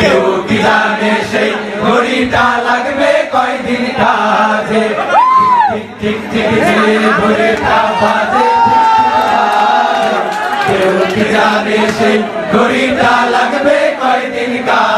কেউ কি জানে সেই ঘড়িটা লাগবে কয়দিন কাজে? ঠিক ঠিক যে ঘড়িটা বাজে। কেউ কি সেই ঘড়িটা লাগবে কয়দিন কাজে?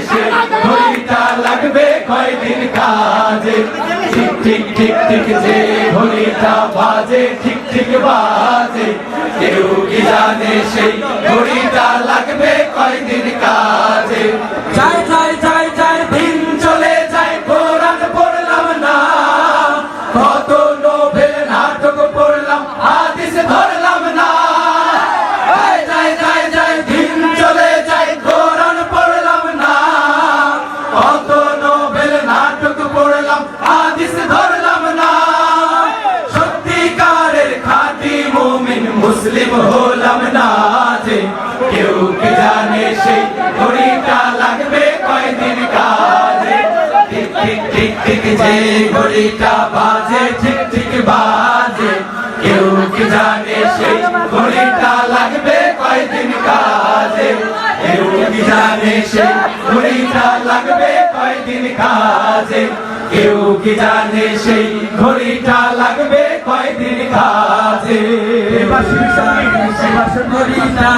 জানে ঘড়িটা লাগবে কয়দিন কাজে? ঠিক ঠিক ঠিক ঠিক যে ঘড়িটা বাজে, ঠিক ঠিক বাজে। কেউ কি জানে সেই ঘড়িটা লাগবে কয়দিন কাজে? যাই যাই যাই যাই, দিন চলে যায় কোরআন পড়লাম না। কত মুসলিম হলাম না যে কেউ কি জানে সেই ঘড়িটা লাগবে কয়দিন কাজে? ঠিক ঠিক ঠিক ঠিক যে ঘড়িটা বাজে, ঠিক ঠিক বাজে। কেউ কি জানে সেই ঘড়িটা লাগবে কয়দিন কাজে? কেউ কি জানে সেই ঘড়িটা লাগবে কয়দিন কাজে? কেউ কি জানে সেই ঘড়িটা লাগবে কয়দিন কাজে? ঘড়িটা